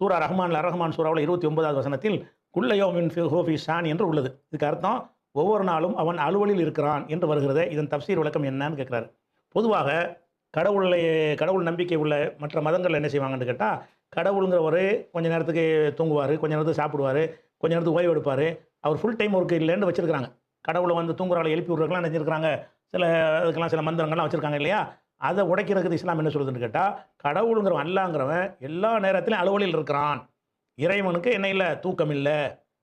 சூரா ரஹ்மான் ரஹ்மான் சூறாவில் இருபத்தி ஒன்பதாவது வசனத்தில் குல்லையோமின் ஹோஃபி ஷான் என்று உள்ளது. இதுக்கு அர்த்தம் ஒவ்வொரு நாளும் அவன் அலுவலில் இருக்கிறான் என்று வருகிறதே இதன் தப்சீர் விளக்கம் என்னன்னு கேட்குறாரு. பொதுவாக கடவுளை கடவுள் நம்பிக்கை உள்ள மற்ற மதங்கள் என்ன செய்வாங்கன்னு கேட்டால் கடவுளுங்கிறவர் கொஞ்ச நேரத்துக்கு தூங்குவார் கொஞ்ச நேரத்துக்கு சாப்பிடுவார் கொஞ்ச நேரத்துக்கு ஓய்வு எடுப்பார் அவர் ஃபுல் டைம் ஒர்க்கு இல்லைன்னு வச்சுருக்காங்க கடவுளை வந்து தூங்குறாள் எழுப்பி விட்றதுக்கெல்லாம் நினச்சிருக்கிறாங்க. சில அதுக்கெல்லாம் சில மந்திரங்கள்லாம் வச்சுருக்காங்க இல்லையா? அதை உடைக்கிறதுக்கு இஸ்லாம் என்ன சொல்லுதுன்னு கேட்டால் கடவுளுங்கிறவன் அல்லாங்கிறவன் எல்லா நேரத்திலும் அலுவலில் இருக்கிறான். இறைவனுக்கு என்ன இல்லை தூக்கம் இல்லை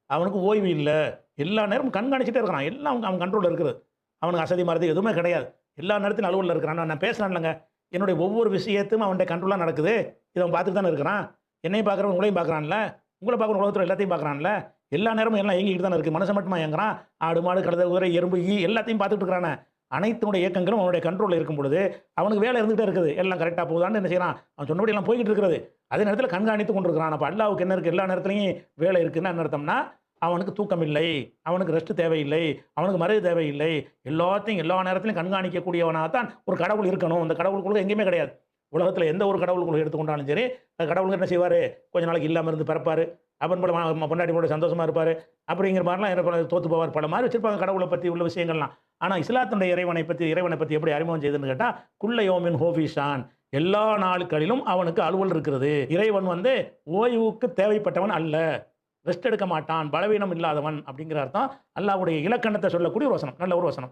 அவனுக்கு ஓய்வு இல்லை. எல்லா நேரமும் கண்காணிச்சிட்டே இருக்கிறான். எல்லாம் அவங்க அவன் கண்ட்ரோலில் இருக்குது. அவனுக்கு அசதி மறதி எதுவுமே கிடையாது. எல்லா நேரத்திலும் அலுவலில் இருக்கிறான். நான் பேசுகிறேன்லங்க என்னுடைய ஒவ்வொரு விஷயத்தையும் அவன்கிட்ட கண்ட்ரோலாக நடக்குது. இதை அவன் பார்த்துட்டு தானே இருக்கிறான். என்னையும் பார்க்குறவன் உங்களையும் பார்க்குறான்ல. உங்களை பார்க்குற உலகத்தில் எல்லாத்தையும் பார்க்குறான்ல. எல்லா நேரமும் எல்லாம் இயங்கிட்டு தானே இருக்குது மனுஷன் மட்டுமா இயங்குறான்? ஆடு மாடு கழுத குதிரை எறும்பு ஈ எல்லாத்தையும் பார்த்துட்டு இருக்கிறானே. அனைத்துடைய இயக்கங்களும் அவனுடைய கண்ட்ரோலில் இருக்கும் பொழுது அவனுக்கு வேலை இருந்துகிட்டே இருக்குது. எல்லாம் கரெக்டாக போகுதான்னு என்ன செய்யறான்? அவன் சொன்னபடி எல்லாம் போய்கிட்டு இருக்கிறது. அதே நேரத்தில் கண்காணித்து கொண்டிருக்கிறான். அப்போ அல்லாவுக்கு என்ன இருக்குது எல்லா நேரத்துலையும் வேலை இருக்குன்னு என்ன அர்த்தம்னா அவனுக்கு தூக்கம் இல்லை. அவனுக்கு ரெஸ்ட் தேவையில்லை. அவனுக்கு மறைவு தேவையில்லை. எல்லாத்தையும் எல்லா நேரத்திலையும் கண்காணிக்கக்கூடியவனாக தான் ஒரு கடவுள் இருக்கணும். அந்த கடவுளுக்குள்ள எங்கேயுமே கிடையாது. உலகத்தில் எந்த ஒரு கடவுளுக்குள்ள எடுத்துக்கொண்டாலும் சரி அந்த கடவுளுக்கு என்ன செய்வார்? கொஞ்ச நாளைக்கு இல்லாமல் இருந்து பிறப்பார். அப்பன் போல ம- பொண்டாட்டி போட சந்தோஷமாக இருப்பார். அப்படிங்கிற மாதிரிலாம் இருப்பார் போவார். பல மாதிரி வச்சிருப்பாங்க கடவுளை பற்றி உள்ள விஷயங்கள்லாம். ஆனால் இஸ்லாத்தினுடைய இறைவனை பற்றி இறைவனை பற்றி எப்படி அறிமுகம் செய்துன்னு கேட்டால் குள்ள யோமின் ஹோஃபிஷான். எல்லா நாட்களிலும் அவனுக்கு அலுவல் இருக்கிறது. இறைவன் வந்து ஓய்வுக்கு தேவைப்பட்டவன் அல்ல. ரெஸ்ட் எடுக்க மாட்டான். பலவீனம் இல்லாதவன் அப்படிங்கிற அர்த்தம். அல்லாவுடைய இலக்கணத்தை சொல்லக்கூடிய ஒரு வசனம். நல்ல ஒரு வசனம்.